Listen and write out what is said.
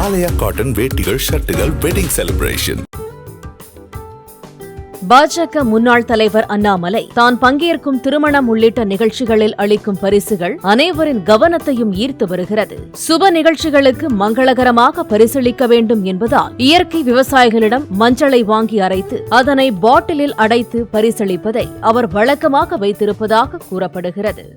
ஆலயா cotton வேட்டிகள் ஷர்ட்டுகள் wedding celebration பாஜக முன்னாள் தலைவர் அண்ணாமலை தான் பங்கேற்கும் திருமணம் உள்ளிட்ட நிகழ்ச்சிகளில் அளிக்கும் பரிசுகள் அனைவரின் கவனத்தையும் ஈர்த்து வருகிறது. சுப நிகழ்ச்சிகளுக்கு மங்களகரமாக பரிசளிக்க வேண்டும் என்பதால் இயற்கை விவசாயிகளிடம் மஞ்சளை வாங்கி அரைத்து அதனை பாட்டிலில் அடைத்து பரிசளிப்பதை அவர் வழக்கமாக வைத்திருப்பதாக கூறப்படுகிறது.